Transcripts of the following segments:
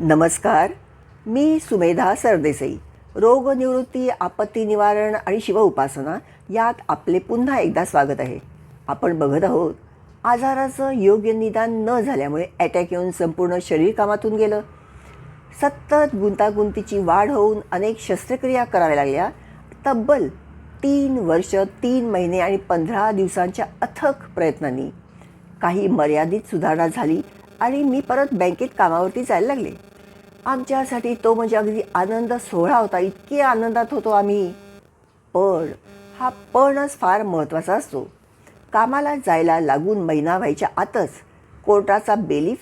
नमस्कार मी सुमेधा सरदेसाई. रोगनिवृत्ती आपत्ती निवारण आणि शिवउपासना यात आपले पुन्हा एकदा स्वागत आहे. आपण बघत आहोत आजाराचं योग्य निदान न झाल्यामुळे अटॅक येऊन संपूर्ण शरीर कामातून गेलं. सतत गुंतागुंतीची वाढ होऊन अनेक शस्त्रक्रिया कराव्या लागल्या. तब्बल तीन वर्ष तीन महिने आणि पंधरा दिवसांच्या अथक प्रयत्नांनी काही मर्यादित सुधारणा झाली आणि मी परत बँकेत कामावरती जायला लागले. आमच्यासाठी तो म्हणजे अगदी आनंद सोहळा होता. इतके आनंदात होतो आम्ही. पण हा पणच फार महत्त्वाचा असतो. कामाला जायला लागून महिना व्हायच्या आतच कोर्टाचा बेलीफ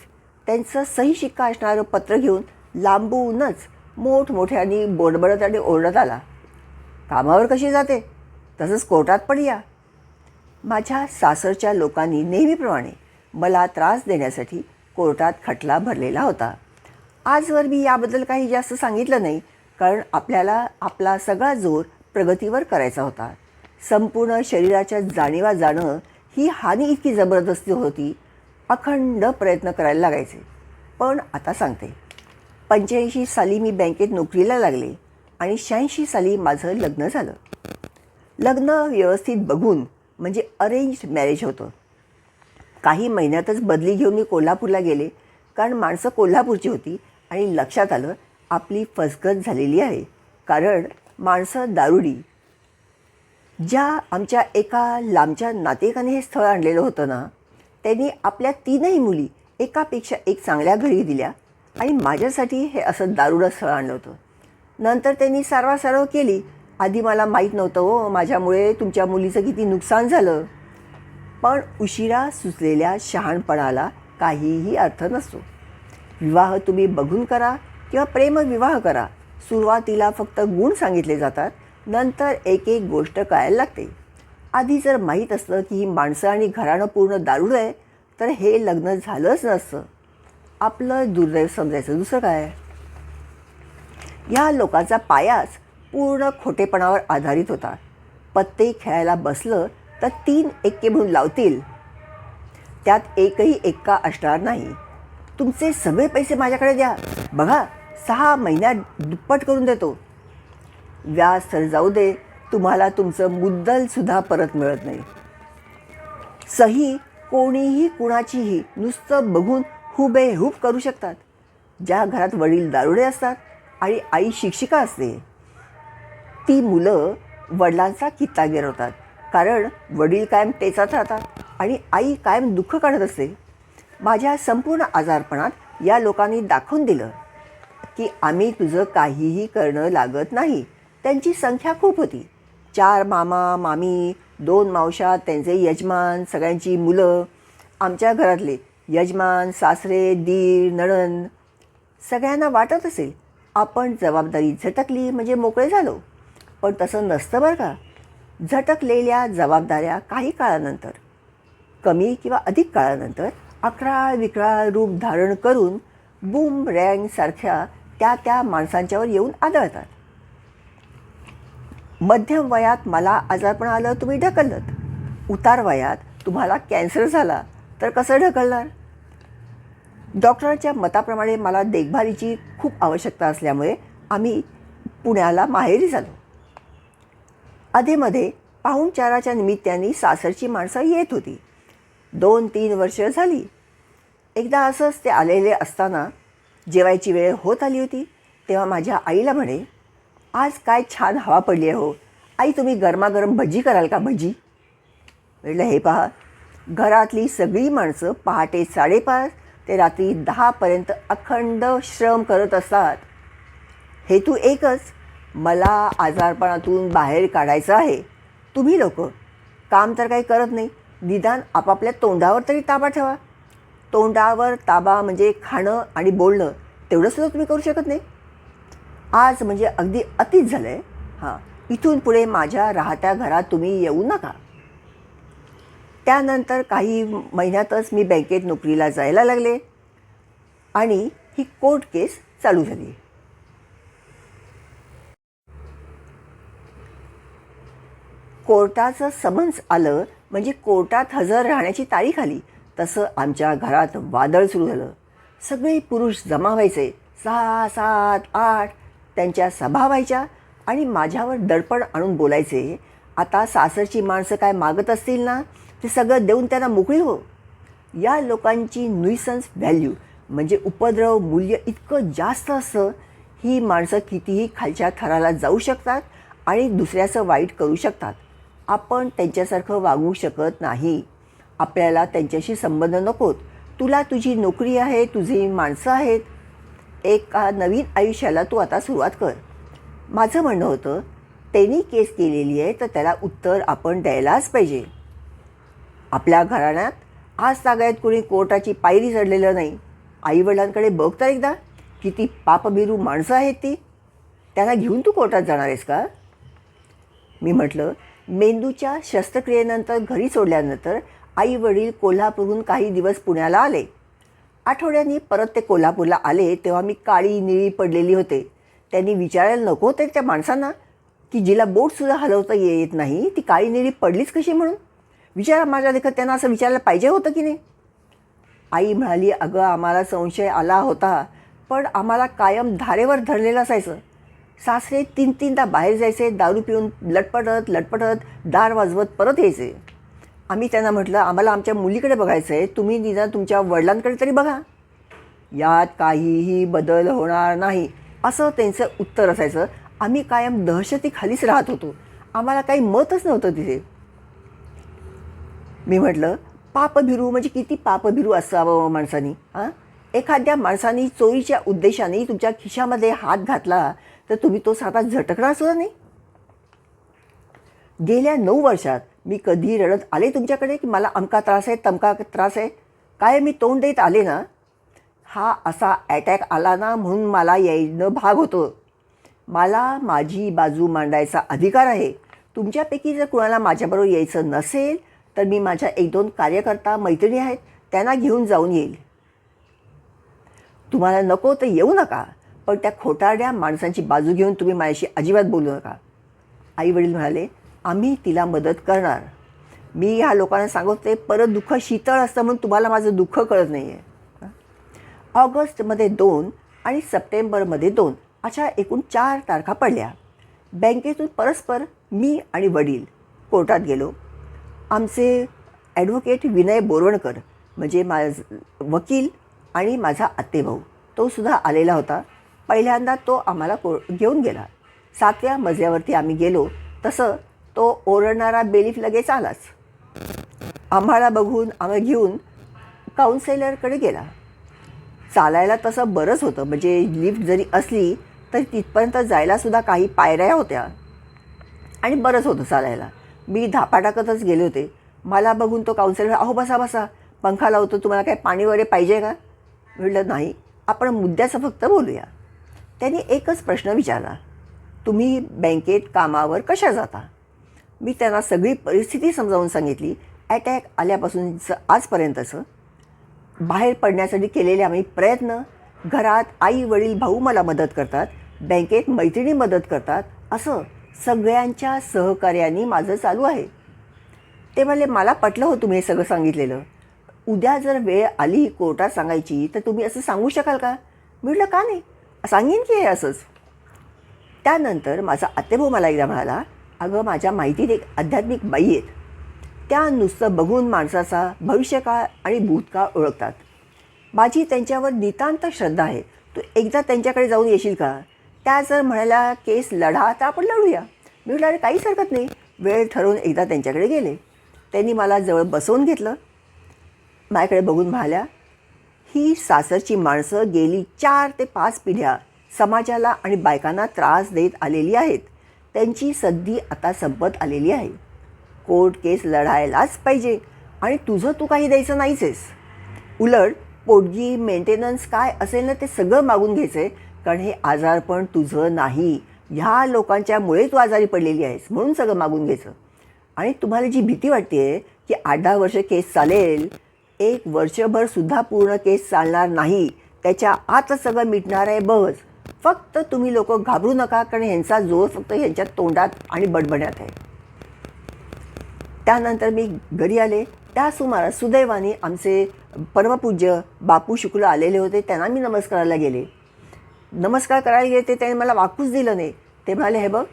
त्यांचं सही शिक्का असणारं पत्र घेऊन लांबूनच मोठमोठ्याने बोडबडत आणि ओरडत आला. कामावर कशी जाते? तसंच कोर्टात पण या. माझ्या सासरच्या लोकांनी नेहमीप्रमाणे मला त्रास देण्यासाठी कोर्टात खटला भरलेला होता. आजवर मी याबद्दल काही जास्त सांगितलं नाही कारण आपल्याला आपला सगळा जोर प्रगतीवर करायचा होता. संपूर्ण शरीराच्या जाणीवा जाणं ही हानी इतकी जबरदस्ती होती अखंड प्रयत्न करायला लागायचे. पण आता सांगते. पंच्याऐंशी साली मी बँकेत नोकरीला लागले आणि शहाऐंशी साली माझं लग्न झालं. लग्न व्यवस्थित बघून म्हणजे अरेंज मॅरेज होतं. काही महिन्यातच बदली घेऊन मी कोल्हापूरला गेले कारण माणसं कोल्हापूरची होती आणि लक्षात आलं आपली फसगत झालेली आहे. कारण माणसं दारुडी. ज्या आमच्या एका लांबच्या नातेकाने हे स्थळ आणलेलं होतं ना त्यांनी आपल्या तीनही मुली एकापेक्षा एक चांगल्या घरी दिल्या आणि माझ्यासाठी हे असं दारुडं स्थळ आणलं होतं. नंतर त्यांनी सारवासारव केली. आधी मला माहीत नव्हतं हो माझ्यामुळे तुमच्या मुलीचं किती नुकसान झालं. पण उशिरा सुचलेल्या शहाणपणाला काहीही अर्थ नसतो. विवाह तुम्ही बघून करा किंवा प्रेमविवाह करा. सुरुवातीला फक्त गुण सांगितले जातात नंतर एक एक गोष्ट कळायला लागते. आधी जर माहीत असलं की ही माणसं आणि घराणं पूर्ण दारुड आहे तर हे लग्न झालंच नसतं. आपलं दुर्दैव समजायचं दुसरं काय? या लोकांचा पायाच पूर्ण खोटेपणावर आधारित होता. पत्ते खेळायला बसलं तर तीन एक्के म्हणून लावतील. त्यात एकही एक्का असणार नाही. तुमचे सगळे पैसे माझ्याकडे द्या. बघा सहा महिन्यात दुप्पट करून देतो. व्याज तर जाऊ दे तुम्हाला तुमचं मुद्दलसुद्धा परत मिळत नाही. सही कोणीही कुणाचीही नुसतं बघून हुबेहूब करू शकतात. ज्या घरात वडील दारुडे असतात आणि आई शिक्षिका असते ती मुलं वडिलांचा कित्ता गिरवतात. कारण वडील कायम टेचात राहतात आणि आई कायम दुःख काढत असते. माझ्या संपूर्ण आजारपणात या लोकांनी दाखवून दिलं की आम्ही तुझं काहीही करणं लागत नाही. त्यांची संख्या खूप होती. चार मामा मामी दोन मावशा त्यांचे यजमान सगळ्यांची मुलं आमच्या घरातले यजमान सासरे दीर नणन सगळ्यांना वाटत असेल आपण जबाबदारी झटकली म्हणजे मोकळे झालो. पण तसं नसतं बरं का. झटकलेल्या जबाबदाऱ्या काही काळानंतर कमी किंवा अधिक काळानंतर अकराळ विकराळ रूप धारण करून बूम रँगसारख्या त्या त्या माणसांच्यावर येऊन आदळतात. मध्यम वयात मला आजारपण आलं तुम्ही ढकललं उतार वयात तुम्हाला कॅन्सर झाला तर कसं ढकलणार? डॉक्टरांच्या मताप्रमाणे मला देखभालीची खूप आवश्यकता असल्यामुळे आम्ही पुण्याला माहेरी झालो. अधेमध्ये पाहुणचाराच्या निमित्ताने सासरची माणसं येत होती. दोन तीन वर्ष झाली. एकदा असंच ते आलेले असताना जेवायची वेळ होत आली होती तेव्हा माझ्या आईला म्हणे आज काय छान हवा पडली आहे हो. आई तुम्ही गरमागरम भजी कराल का भजी? म्हटलं हे पहा घरातली सगळी माणसं पहाटे साडेपाच ते रात्री दहापर्यंत अखंड श्रम करत असतात. हेतू एकच मला आजारपणातून बाहेर काढायचं आहे. तुम्ही लोक काम तर काही करत नाही. निदान आपापल्या तोंडावर तरी ताबा ठेवा. तोंडावर ताबा म्हणजे खाणं आणि बोलणं तेवढंसुद्धा तुम्ही करू शकत नाही. आज म्हणजे अगदी अतिच झालं आहे हां इथून पुढे माझ्या राहत्या घरात तुम्ही येऊ नका. त्यानंतर काही महिन्यातच मी बँकेत नोकरीला जायला लागले आणि ही कोर्ट केस चालू झाली. कोर्टाचं समन्स आलं म्हणजे कोर्टात हजर राहण्याची तारीख आली. तसं आमच्या घरात वादळ सुरू झालं. सगळे पुरुष जमा व्हायचे. सहा सात आठ त्यांच्या सभा व्हायच्या आणि माझ्यावर दडपण आणून बोलायचे. आता सासरची माणसं काय मागत असतील ना? ते सगळं देऊन त्यांना मोकळी हो. या लोकांची नुईसन्स व्हॅल्यू म्हणजे उपद्रव मूल्य इतकं जास्त असतं ही माणसं कितीही खालच्या थराला जाऊ शकतात आणि दुसऱ्याचं वाईट करू शकतात. आपण त्यांच्यासारखं वागू शकत नाही. आपल्याला त्यांच्याशी संबंध नकोत. तुला तुझी नोकरी आहे तुझी माणसं आहेत. एका नवीन आयुष्याला तू आता सुरुवात कर. माझं म्हणणं होतं त्यांनी केस केलेली आहे तर त्याला उत्तर आपण द्यायलाच पाहिजे. आपल्या घराण्यात आज सागायत कोणी कोर्टाची पायरी चढलेलं नाही. आईवडिलांकडे बघता एकदा किती पापबिरू माणसं आहेत ती. त्यांना घेऊन तू कोर्टात जाणार आहेस का? मी म्हटलं मेंदूच्या शस्त्रक्रियेनंतर घरी सोडल्यानंतर आई वडील कोल्हापूरहून काही दिवस पुण्याला आले. आठवड्यांनी परत ते कोल्हापूरला आले तेव्हा मी काळी निळी पडलेली होते. त्यांनी विचारायला नको होते त्या माणसांना की जिला बोटसुद्धा हलवता येत नाही ती काळी निळी पडलीच कशी म्हणून? विचारा माझ्या देखत त्यांना असं विचारायला पाहिजे होतं की नाही? आई म्हणाली अगं आम्हाला संशय आला होता पण आम्हाला कायम धारेवर धरलेलं असायचं. सासरे तीन तीनदा बाहेर जायचे दारू पिऊन लटपटत लटपटत दार वाजवत परत यायचे. आम्ही त्यांना म्हटलं आम्हाला आमच्या मुलीकडे बघायचं आहे तुम्ही निदान तुमच्या वडिलांकडे तरी बघा. यात काहीही बदल होणार नाही. असं त्यांचं उत्तर असायचं. आम्ही कायम दहशतीखालीच राहत होतो. आम्हाला काही मतच नव्हतं तिथे. मी म्हटलं पापभिरू म्हणजे किती पापभिरू असावं हो माणसानी हां? एखाद्या माणसानी चोरीच्या उद्देशाने तुमच्या खिशामध्ये हात घातला तर तुम्ही तो साधा झटकणार सुद्धा नाही. गेल्या नऊ वर्षात मी कधी रडत आले तुमच्याकडे की मला अमका त्रास आहे तमका त्रास आहे? काय मी तोंड देत आले ना? हा असा अटॅक आला ना म्हणून मला यायनं भाग होतो. मला माझी बाजू मांडायचा अधिकार आहे. तुमच्यापैकी जर कुणाला माझ्याबरोबर यायचं नसेल तर मी माझ्या एक दोन कार्यकर्ता मैत्रिणी आहेत त्यांना घेऊन जाऊन येईल. तुम्हाला नको तर येऊ नका पण त्या खोटारड्या माणसांची बाजू घेऊन तुम्ही माझ्याशी अजिबात बोलू नका. आई वडील म्हणाले आम्ही तिला मदत करणार. मी ह्या लोकांना सांगते परत दुःख शीतळ असतं म्हणून तुम्हाला माझं दुःख कळत नाही आहे ऑगस्टमध्ये दोन आणि सप्टेंबरमध्ये दोन अशा एकूण चार तारखा पडल्या. बँकेतून परस्पर मी आणि वडील कोर्टात गेलो. आमचे ॲडव्होकेट विनय बोरवणकर म्हणजे माझ वकील आणि माझा आत्तेभाऊ तोसुद्धा आलेला होता. पहिल्यांदा तो आम्हाला को घेऊन गेला. सातव्या मजल्यावरती आम्ही गेलो. तसं तो ओरडणारा बेलीफ लगेच आलाच. आम्हाला बघून आम्ही घेऊन काउन्सेलरकडे गेला. चालायला तसं बरंच होतं. म्हणजे लिफ्ट जरी असली तरी तिथपर्यंत जायलासुद्धा काही पायऱ्या होत्या. आणि बरंच होतं चालायला. मी धापा टाकतच गेले होते. मला बघून तो काउन्सिलर अहो बसा बसा. पंखा लावतो तुम्हाला काय पाणी वगैरे पाहिजे का? म्हटलं नाही. आपण मुद्द्याचं फक्त बोलूया. त्यांनी एकच प्रश्न विचारला. तुम्ही बँकेत कामावर कशा जाता? मी त्यांना सगळी परिस्थिती समजावून सांगितली. अटॅक आल्यापासूनचं आजपर्यंतचं बाहेर पडण्यासाठी केलेले आम्ही प्रयत्न घरात आई वडील भाऊ मला मदत करतात बँकेत मैत्रिणी मदत करतात असं सगळ्यांच्या सहकार्याने माझं चालू आहे. ते म्हणले मला पटलं हो तुम्ही हे सगळं सांगितलेलं. उद्या जर वेळ आली कोर्टात सांगायची तर तुम्ही असं सांगू शकाल का? म्हटलं का नाही? सांगेन की हे असंच. त्यानंतर माझा आत्तेभाऊ मला एकदा म्हणाला अगं माझ्या माहितीत एक आध्यात्मिक बाई आहेत. त्या नुसतं बघून माणसाचा भविष्यकाळ आणि भूतकाळ ओळखतात. माझी त्यांच्यावर नितांत श्रद्धा आहे. तू एकदा त्यांच्याकडे जाऊन येशील का? त्या जर म्हणाल्या केस लढा तर आपण लढूया. मी म्हटलं अरे काहीच हरकत नाही. वेळ ठरवून एकदा त्यांच्याकडे गेले. त्यांनी मला जवळ बसवून घेतलं. माझ्याकडे बघून म्हणाल्या ही सासरची माणसं गेली चार ते पाच पिढ्या समाजाला आणि बायकांना त्रास देत आलेली आहेत. त्यांची सद्दी आता संपत आलेली आहे. कोर्ट केस लढायलाच पाहिजे आणि तुझं तू काही द्यायचं नाहीच आहेस उलट पोटगी मेंटेनन्स काय असेल ना ते सगळं मागून घ्यायचं आहे कारण हे आजारपण तुझं नाही. ह्या लोकांच्यामुळे तू आजारी पडलेली आहेस म्हणून सगळं मागून घ्यायचं. आणि तुम्हाला जी भीती वाटते की आठ दहा वर्ष केस चालेल एक वर्षभरसुद्धा पूर्ण केस चालणार नाही त्याच्या आतच सगळं मिटणार आहे बस. फक्त तुम्ही लोक घाबरू नका कारण ह्यांचा जोर फक्त ह्यांच्या तोंडात आणि बडबड्यात आहे. त्यानंतर मी घरी आले. त्या सुमारास सुदैवाने आमचे परमपूज्य बापू शुक्ल आलेले होते. त्यांना मी नमस्काराला गेले. नमस्कार करायला गेले ते त्यांनी मला वाकूच दिलं नाही. ते म्हणाले हे बघ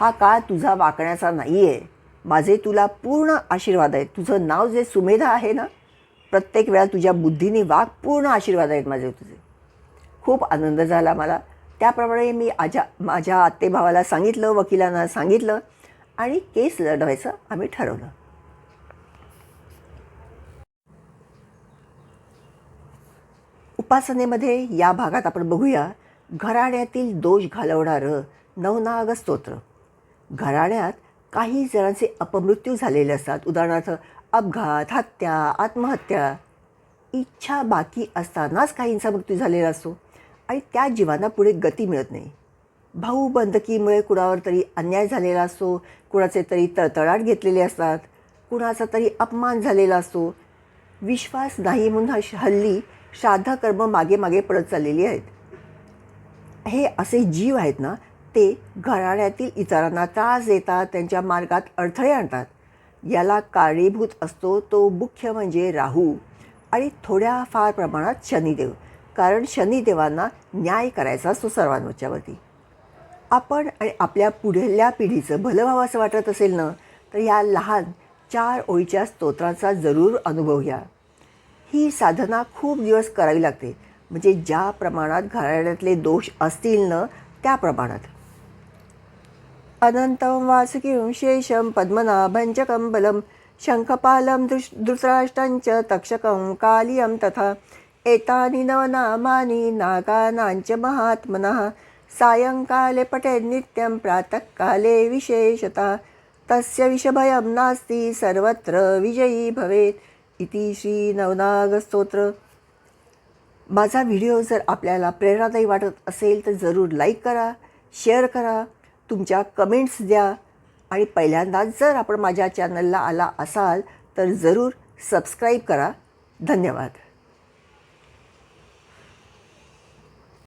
हा काळ तुझा वाकण्याचा नाही आहे माझे तुला पूर्ण आशीर्वाद आहेत. तुझं नाव जे सुमेधा आहे ना प्रत्येक वेळा तुझ्या बुद्धीने वाघ पूर्ण आशीर्वाद आहेत माझे तुझे. खूप आनंद झाला मला. त्याप्रमाणे मी आजा माझ्या आत्तेभावाला सांगितलं वकिलांना सांगितलं आणि केस लढवायचं आम्ही ठरवलं. उपासनेमध्ये या भागात आपण बघूया घराण्यातील दोष घालवणारं नवनाग स्तोत्र. घराण्यात काही जणांचे अपमृत्यू झालेले असतात. उदाहरणार्थ अपघात हत्या आत्महत्या. इच्छा बाकी असतानाच काहींचा मृत्यू झालेला असतो. आणि त्या जीवांना पुढे गती मिळत नाही. भाऊ बंदकीमुळे कुणावर तरी अन्याय झालेला असतो कुणाचे तरी तळतळाट घेतलेले असतात कुणाचा तरी अपमान झालेला असतो विश्वास नाही म्हणून हल्ली श्राद्धकर्म मागे मागे पडत चाललेली आहेत. हे असे जीव आहेत ना ते घराण्यातील इतरांना त्रास देतात त्यांच्या मार्गात अडथळे आणतात. याला कारणीभूत असतो तो मुख्य म्हणजे राहू आणि थोड्या फार प्रमाणात शनिदेव. कारण शनिदेवांना न्याय करायचा असतो सर्वांच्यावरती आपण आणि आपल्या पुढल्या पिढीचं भलं व्हावं असं वाटत असेल ना तर या लहान चार ओळीच्या स्तोत्राचा जरूर अनुभव घ्या. ही साधना खूप दिवस करावी लागते. म्हणजे ज्या प्रमाणात घराण्यातले दोष असतील ना त्या प्रमाणात. अनंतम वासुकीं शेषं पद्मनाभञ्च बलं शङ्खपालं दृश धृतराष्ट्रञ्च तक्षकं कालियं तथा एतानि नवनामानि नागानाञ्च महात्मनः। सायङ्काले पठेन्नित्यं प्रातःकाले विशेषतः। तस्य विषभयं नास्ति सर्वत्र विजयी भवेत् इति श्रीनवनागस्तोत्र। माझा व्हिडिओ जर आपल्याला प्रेरणादायी वाटत असेल तर जरूर लाईक करा शेअर करा तुमच्या कमेंट्स द्या आणि पहिल्यांदाच जर आपण माझ्या चॅनलला आला असाल तर जरूर सबस्क्राईब करा. धन्यवाद.